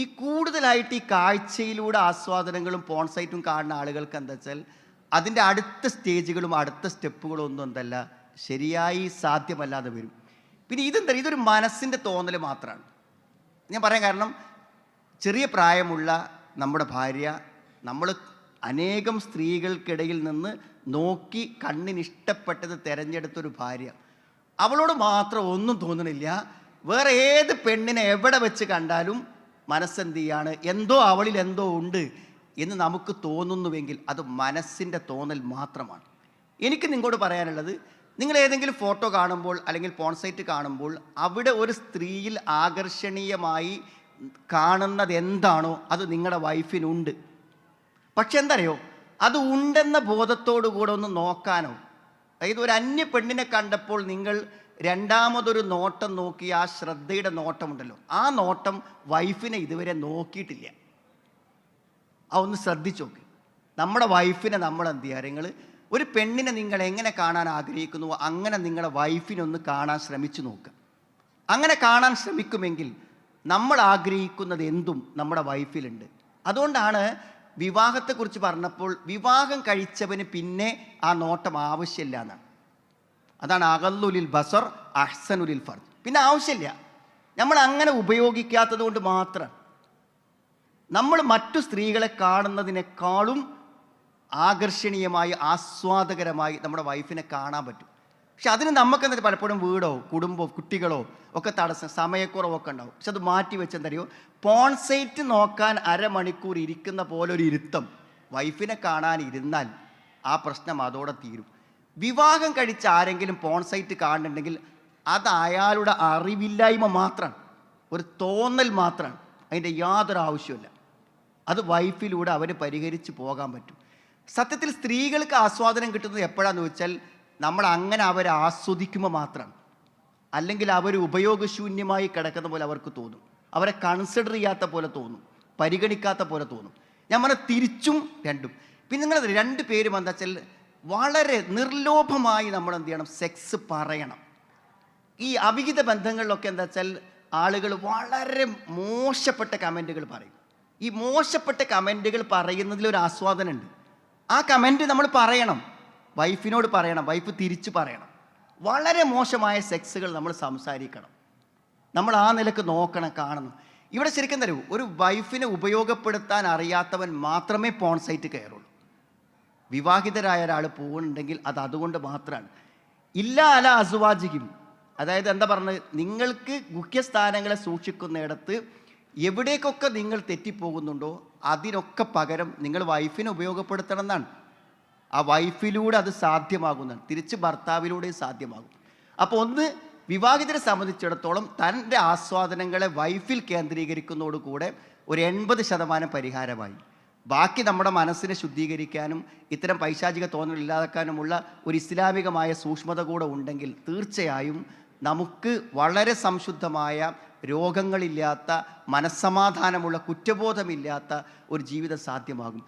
ഈ കൂടുതലായിട്ട് ഈ കാഴ്ചയിലൂടെ ആസ്വാദനങ്ങളും പോൺസൈറ്റും കാണുന്ന ആളുകൾക്ക് എന്താ വെച്ചാൽ അതിന്റെ അടുത്ത സ്റ്റേജുകളും അടുത്ത സ്റ്റെപ്പുകളും ഒന്നും എന്തല്ല ശരിയായി സാധ്യമല്ലാതെ വരും. പിന്നെ ഇതെന്താ ഇതൊരു മനസ്സിന്റെ തോന്നൽ മാത്രമാണ്. ഞാൻ പറയാൻ കാരണം ചെറിയ പ്രായമുള്ള നമ്മുടെ ഭാര്യ നമ്മൾ അനേകം സ്ത്രീകൾക്കിടയിൽ നിന്ന് നോക്കി കണ്ണിന് ഇഷ്ടപ്പെട്ടത് തിരഞ്ഞെടുത്തൊരു ഭാര്യ. അവളോട് മാത്രം ഒന്നും തോന്നണില്ല. വേറെ ഏത് പെണ്ണിനെ എവിടെ വെച്ച് കണ്ടാലും മനസ്സെന്ത് ചെയ്യാണ് എന്തോ അവളിൽ എന്തോ ഉണ്ട് എന്ന് നമുക്ക് തോന്നുന്നുവെങ്കിൽ അത് മനസ്സിന്റെ തോന്നൽ മാത്രമാണ്. എനിക്ക് നിങ്ങളോട് പറയാനുള്ളത് നിങ്ങൾ ഏതെങ്കിലും ഫോട്ടോ കാണുമ്പോൾ അല്ലെങ്കിൽ പോൺസൈറ്റ് കാണുമ്പോൾ അവിടെ ഒരു സ്ത്രീയിൽ ആകർഷണീയമായി കാണുന്നത് എന്താണോ അത് നിങ്ങളുടെ വൈഫിനുണ്ട് പക്ഷെ എന്തറിയോ? അത് ഉണ്ടെന്ന ബോധത്തോടു കൂടെ ഒന്ന് നോക്കാനോ? അതായത് ഒരു അന്യ പെണ്ണിനെ കണ്ടപ്പോൾ നിങ്ങൾ രണ്ടാമതൊരു നോട്ടം നോക്കി ആ ശ്രദ്ധയുടെ നോട്ടമുണ്ടല്ലോ. ആ നോട്ടം വൈഫിനെ ഇതുവരെ നോക്കിയിട്ടില്ല. ആ ഒന്ന് ശ്രദ്ധിച്ചു നോക്ക്. നമ്മുടെ വൈഫിനെ നമ്മൾ എന്ത് ചെയ്യുക നിങ്ങൾ ഒരു പെണ്ണിനെ നിങ്ങൾ എങ്ങനെ കാണാൻ ആഗ്രഹിക്കുന്നു? അങ്ങനെ നിങ്ങളുടെ വൈഫിനെ ഒന്ന് കാണാൻ ശ്രമിച്ചു നോക്കുക അങ്ങനെ കാണാൻ ശ്രമിക്കുമെങ്കിൽ നമ്മൾ ആഗ്രഹിക്കുന്നത് എന്തും നമ്മുടെ വൈഫിലുണ്ട്. അതുകൊണ്ടാണ് വിവാഹത്തെക്കുറിച്ച് പറഞ്ഞപ്പോൾ വിവാഹം കഴിച്ചവന് പിന്നെ ആ നോട്ടം ആവശ്യമില്ല എന്നാണ്. അതാണ് അകല്ലുലിൽ ബസർ അഹ്സനുലിൽ ഫർജ് പിന്നെ ആവശ്യമില്ല. നമ്മൾ അങ്ങനെ ഉപയോഗിക്കാത്തത് കൊണ്ട് മാത്രം. നമ്മൾ മറ്റു സ്ത്രീകളെ കാണുന്നതിനേക്കാളും ആകർഷണീയമായി ആസ്വാദകരമായി നമ്മുടെ വൈഫിനെ കാണാൻ പറ്റും. പക്ഷെ അതിന് നമുക്ക് എന്താ പലപ്പോഴും വീടോ കുടുംബമോ കുട്ടികളോ ഒക്കെ തടസ്സം സമയക്കുറവൊക്കെ ഉണ്ടാവും. പക്ഷെ അത് മാറ്റി വെച്ചെന്തറിയോ പോൺസൈറ്റ് നോക്കാൻ അരമണിക്കൂർ ഇരിക്കുന്ന പോലെ ഒരു ഇരുത്തം. വൈഫിനെ കാണാൻ ഇരുന്നാൽ ആ പ്രശ്നം അതോടെ തീരും. വിവാഹം കഴിച്ച ആരെങ്കിലും പോൺസൈറ്റ് കാണുന്നുണ്ടെങ്കിൽ അത് അയാളുടെ അറിവില്ലായ്മ മാത്രമാണ് ഒരു തോന്നൽ മാത്രമാണ് അതിന്റെ യാതൊരു ആവശ്യമില്ല അത് വൈഫിലൂടെ അവർ പരിഹരിച്ച് പോകാൻ പറ്റും. സത്യത്തിൽ സ്ത്രീകൾക്ക് ആസ്വാദനം കിട്ടുന്നത് എപ്പോഴാണെന്ന് വെച്ചാൽ നമ്മൾ അങ്ങനെ അവരെ ആസ്വദിക്കുമ്പോൾ മാത്രം. അല്ലെങ്കിൽ അവർ ഉപയോഗശൂന്യമായി കിടക്കുന്ന പോലെ അവർക്ക് തോന്നും. അവരെ കൺസിഡർ ചെയ്യാത്ത പോലെ തോന്നും. പരിഗണിക്കാത്ത പോലെ തോന്നും. ഞാൻ പറഞ്ഞ തിരിച്ചും രണ്ടും. പിന്നെ നിങ്ങൾ രണ്ട് പേരും എന്താ വെച്ചാൽ വളരെ നിർലോഭമായി നമ്മൾ എന്ത് ചെയ്യണം? സെക്സ് പറയണം. ഈ അവിഹിത ബന്ധങ്ങളിലൊക്കെ എന്താ വെച്ചാൽ ആളുകൾ വളരെ മോശപ്പെട്ട കമന്റുകൾ പറയും. ഈ മോശപ്പെട്ട കമന്റുകൾ പറയുന്നതിൽ ഒരു ആസ്വാദനമുണ്ട്. ആ കമന്റ് നമ്മൾ പറയണം. വൈഫിനോട് പറയണം വൈഫ് തിരിച്ചു പറയണം. വളരെ മോശമായ സെക്സുകൾ നമ്മൾ സംസാരിക്കണം. നമ്മൾ ആ നിലയ്ക്ക് നോക്കണം കാണണം. ഇവിടെ ശരിക്കും തരൂ ഒരു വൈഫിനെ ഉപയോഗപ്പെടുത്താൻ അറിയാത്തവൻ മാത്രമേ പോൺ സൈറ്റ് കയറുള്ളൂ. വിവാഹിതരായ ഒരാൾ പോകുന്നുണ്ടെങ്കിൽ അത് അതുകൊണ്ട് മാത്രമാണ്. ഇല്ല അല അസുവാജിക്കും അതായത് എന്താ പറഞ്ഞത്? നിങ്ങൾക്ക് മുഖ്യസ്ഥാനങ്ങളെ സൂക്ഷിക്കുന്നിടത്ത് എവിടേക്കൊക്കെ നിങ്ങൾ തെറ്റിപ്പോകുന്നുണ്ടോ അതിനൊക്കെ പകരം നിങ്ങൾ വൈഫിനെ ഉപയോഗപ്പെടുത്തണം എന്നാണ്. ആ വൈഫിലൂടെ അത് സാധ്യമാകുന്നതാണ്. തിരിച്ച് ഭർത്താവിലൂടെ സാധ്യമാകും. അപ്പോൾ ഒന്ന് വിവാഹിതരെ സംബന്ധിച്ചിടത്തോളം തന്റെ ആസ്വാദനങ്ങളെ വൈഫിൽ കേന്ദ്രീകരിക്കുന്നതോടുകൂടെ ഒരു എൺപത് ശതമാനം പരിഹാരമായി. ബാക്കി നമ്മുടെ മനസ്സിനെ ശുദ്ധീകരിക്കാനും ഇത്തരം പൈശാചിക തോന്നൽ ഇല്ലാതാക്കാനുമുള്ള ഒരു ഇസ്ലാമികമായ സൂക്ഷ്മത കൂടെ ഉണ്ടെങ്കിൽ തീർച്ചയായും നമുക്ക് വളരെ സംശുദ്ധമായ രോഗങ്ങളില്ലാത്ത മനസ്സമാധാനമുള്ള കുറ്റബോധമില്ലാത്ത ഒരു ജീവിതം സാധ്യമാകും.